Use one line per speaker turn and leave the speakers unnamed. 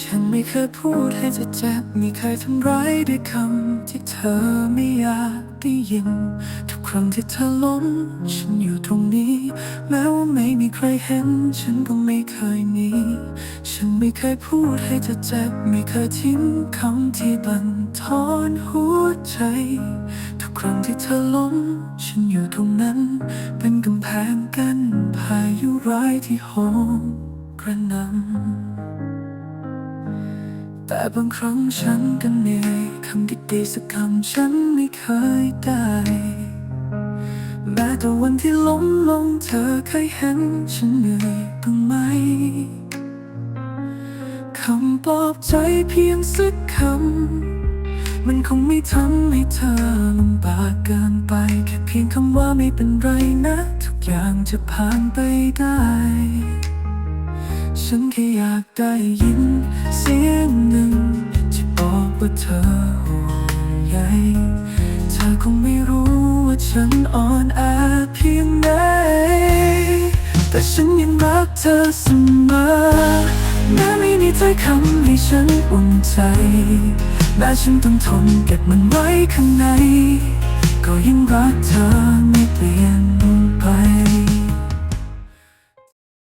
ฉันไม่เคยพูดให้เธอเจ็บไม่เคยทำร้ายด้วยคำที่เธอไม่อยากได้ยิน ทุกครั้งที่เธอล้ม ฉันอยู่ตรงนี้ แม้ว่าไม่มีใครเห็น ฉันก็ไม่เคยมีฉันไม่เคยพูดให้เธอเจ็บไม่เคยทิ้งคำที่บันทอนหัวใจ ทุกครั้งที่เธอล้ม ฉันอยู่ตรงนั้น เป็นกำแพงกั้นพายุร้ายที่โหมกระหนำ แต่บางครั้งฉันก็เหนื่อยคำดีๆสักคำฉันไม่เคยได้ แม้แต่วันที่ล้มลงเธอเคยเห็นฉันเหนื่อยบ้างไหมคำปลอบใจเพียงสักคำ มันคงไม่ทำให้เธอลำบากเกินไป แค่เพียงคำว่าไม่เป็นไรนะ ทุกอย่างจะผ่านไปได้ ฉันแค่อยากได้ยินเสียงหนึ่งที่บอกว่าเธอห่วงใยเธอคงไม่รู้ว่าฉันอ่อนแอเพียงไหนแต่ฉันยังรักเธอเสมอแม้ไม่มีถ้อยคำให้ฉันอุ่นใจแม้ฉันต้องทนเก็บมันไว้ข้างใน ก็ยังรักเธอ